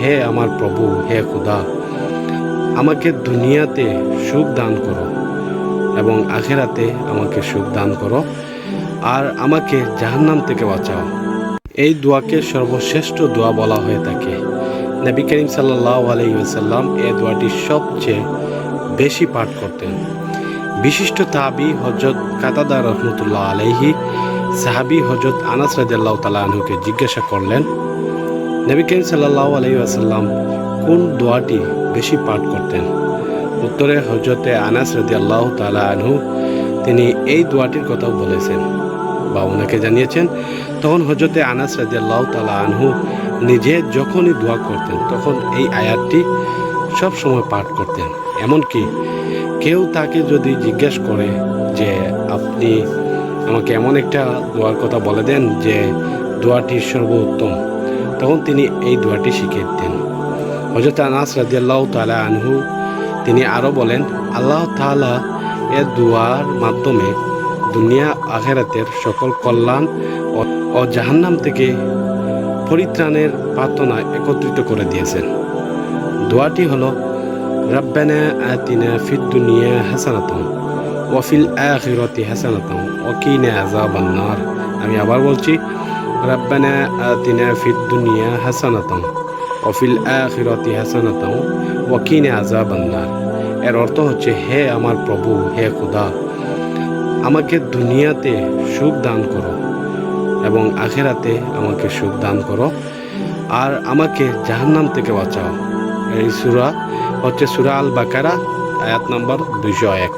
হে আমার প্রভু, হে খুদা, আমাকে দুনিয়াতে সুখ দান করো এবং আখেরাতে আমাকে সুখ দান করো আর আমাকে জাহান্নাম থেকে বাঁচাও। এই দোয়াকে সর্বশ্রেষ্ঠ দোয়া বলা হয়ে থাকে। নবী করিম সাল্লাহ আলহিসাল্লাম এ দোয়াটি সবচেয়ে বেশি পাঠ করতেন। বিশিষ্ট তাবি হজরত কাতাদা রহমতুল্লাহ আলাইহি, সাহাবি হজরত আনাস রাজিয়াল্লাহ তালা আনহুকে জিজ্ঞাসা করলেন নবী সাল্লাহ আলহিহাসাল্লাম কোন দোয়াটি বেশি পাঠ করতেন? উত্তরে হজরতে আনাস রাজি আল্লাহ তালা আনহু, তিনি এই দোয়াটির কথাও বলেছেন বা ওনাকে জানিয়েছেন, তখন হজরতে আনাস রাজি আল্লাহ তালা আনহু নিজে যখনই দোয়া করতেন, তখন এই আয়াতটি সব সময় পাঠ করতেন। এমনকি কেউ তাকে যদি জিজ্ঞেস করে যে, আপনি আমাকে এমন একটা দোয়ার কথা বলে দেন যে, দোয়াটি সর্বোত্তম। তখন তিনি এই দোয়াটি শিখিয়ে দিতেন। হজরত আনাস রাজিয়াল্লাহ তালা আনহু, তিনি আরও বলেন, আল্লাহ তালা এ দোয়ার মাধ্যমে দুনিয়া, আখেরাতের সকল কল্যাণ ও- জাহান্নাম থেকে পরিত্রাণের প্রার্থনা একত্রিত করে দিয়েছেন। দোয়াটি হলো, রব্বানা আতিনা ফিদ দুনিয়া হাসানাতাম ওয়াফিল আখিরাতি হাসানাতাম ওয়াকিনা আযাবান নার আমি আবার বলছি রব্বানা আতিনা ফিদ দুনিয়া হাসানাতাম ওয়াফিল আখিরাতি হাসানাতাম ওয়াকিনা আযাবান নার এর অর্থ হচ্ছে, হে আমার প্রভু, হে খুদা, আমাকে দুনিয়াতে সুখ দান করো এবং আখেরাতে আমাকে সুখ দান করো। আর আমাকে জাহান্নাম থেকে বাঁচাও। এই সুরা হচ্ছে সুরা আল বাকারা আয়াত নম্বর দুইশো এক।